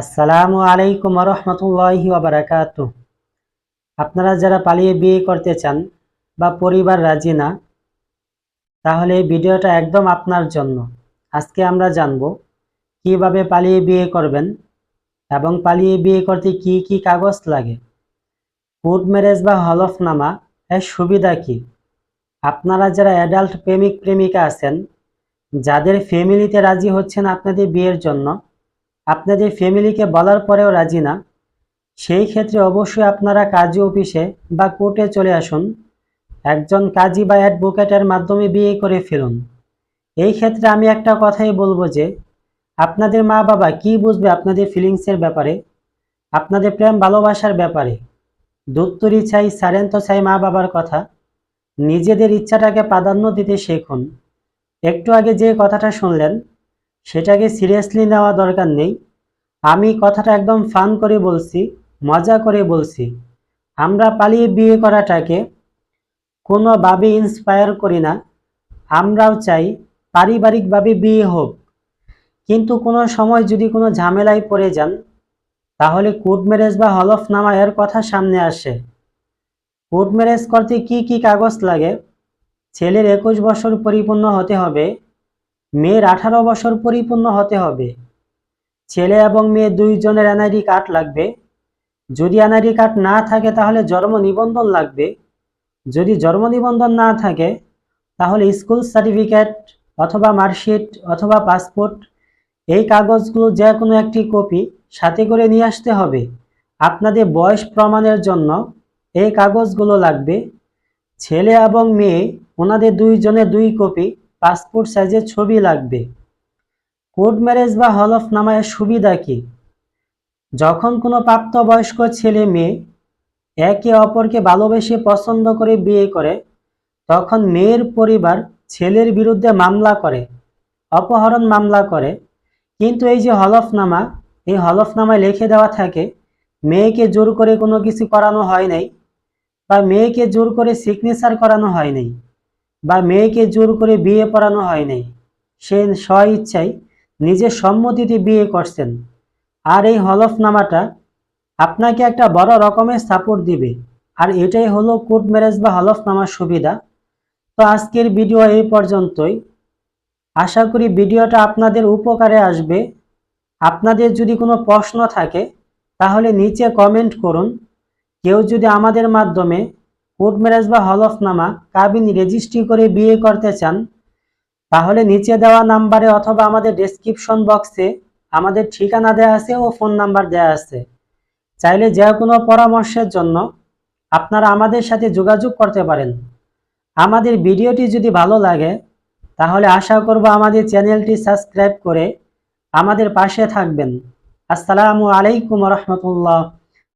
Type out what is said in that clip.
আসসালামু আলাইকুম রহমতুল্লাহি ওবরাকাত আপনারা যারা পালিয়ে বিয়ে করতে চান বা পরিবার রাজি না, তাহলে এই ভিডিওটা একদম আপনার জন্য। আজকে আমরা জানব কীভাবে পালিয়ে বিয়ে করবেন এবং পালিয়ে বিয়ে করতে কি কি কাগজ লাগে। কোর্ট ম্যারেজ বা হলফনামা এর সুবিধা কি? আপনারা যারা অ্যাডাল্ট প্রেমিক প্রেমিকা আছেন, যাদের ফ্যামিলিতে রাজি হচ্ছেন আপনাদের বিয়ের জন্য আপনাদের ফ্যামিলিকে বলার পরেও রাজি না। সেই ক্ষেত্রে অবশ্যই আপনারা কাজী অফিসে বা কোর্টে চলে আসুন। একজন কাজী বা অ্যাডভোকেটের মাধ্যমে বিয়ে করে ফেলুন। এই ক্ষেত্রে আমি একটা কথাই বলব যে, আপনাদের মা বাবা কি বুঝবে আপনাদের ফিলিংসের ব্যাপারে? আপনাদের প্রেম ভালোবাসার ব্যাপারে? দুত্তরি চাই সারেন্ত চাই মা বাবার কথা। নিজেদের ইচ্ছাটাকে প্রাধান্য দিতে শেখুন। একটু আগে যে কথাটা শুনলেন সেটাকে সিরিয়াসলি নেওয়া দরকার নেই। আমি কথাটা একদম ফান করে বলছি, মজা করে বলছি। আমরা পালিয়ে বিয়ে করাটাকে কোনোভাবে ইন্সপায়ার করি না। আমরাও চাই পারিবারিকভাবে বিয়ে হোক। কিন্তু কোনো সময় যদি কোনো ঝামেলায় পড়ে যান, তাহলে কোর্ট ম্যারেজ বা হলফনামা এর কথা সামনে আসে। কোর্ট ম্যারেজ করতে কি কি কাগজ লাগে? ছেলের একুশ বছর পরিপূর্ণ হতে হবে। মেয়ের আঠারো বছর পরিপূর্ণ হতে হবে। ছেলে এবং মেয়ে দুইজনের এনআইডি কার্ড লাগবে। যদি এনআইডি কার্ড না থাকে, তাহলে জন্ম নিবন্ধন লাগবে। যদি জন্ম নিবন্ধন না থাকে, তাহলে স্কুল সার্টিফিকেট অথবা মার্কশিট অথবা পাসপোর্ট, এই কাগজগুলো যে কোনো একটি কপি সাথে করে নিয়ে আসতে হবে। আপনাদের বয়স প্রমাণের জন্য এই কাগজগুলো লাগবে। ছেলে এবং মেয়ে, ওনাদের দুইজনের দুই কপি পাসপোর্ট সাইজের ছবি লাগবে। কোর্ট ম্যারেজ বা হলফনামায় সুবিধা কি? যখন কোনো প্রাপ্তবয়স্ক ছেলে মেয়ে একে অপরকে ভালোবেসে পছন্দ করে বিয়ে করে, তখন মেয়ের পরিবার ছেলের বিরুদ্ধে মামলা করে, অপহরণ মামলা করে। কিন্তু এই যে হলফনামা এই হলফনামায় লিখে দেওয়া থাকে, মেয়েকে জোর করে কোনো কিছু করানো হয় নাই বা মেয়েকে জোর করে সিগনেচার করানো হয় নাই। বা মেয়েকে জোর করে বিয়ে পড়ানো হয় নাই সে স্ব ইচ্ছায় নিজের সম্মতিতে বিয়ে করছেন। আর এই হলফনামাটা আপনাকে একটা বড় রকমের সাপোর্ট দিবে। আর এটাই হলো কোর্ট ম্যারেজ বা হলফনামার সুবিধা। তো আজকের ভিডিও এই পর্যন্তই। আশা করি ভিডিওটা আপনাদের উপকারে আসবে। আপনাদের যদি কোনো প্রশ্ন থাকে, তাহলে নিচে কমেন্ট করুন। কেউ যদি আমাদের মাধ্যমে কোর্ট ম্যারেজ বা হলফনামা কাবিন রেজিস্ট্রি করে বিয়ে করতে চান, তাহলে নিচে দেওয়া নাম্বারে অথবা আমাদের ডেসক্রিপশন বক্সে আমাদের ঠিকানা দেওয়া আছে ও ফোন নাম্বার দেওয়া আছে। চাইলে যে কোনো পরামর্শের জন্য আপনারা আমাদের সাথে যোগাযোগ করতে পারেন। আমাদের ভিডিওটি যদি ভালো লাগে, তাহলে আশা করব আমাদের চ্যানেলটি সাবস্ক্রাইব করে আমাদের পাশে থাকবেন। আসসালামু আলাইকুম রহমতুল্লাহ।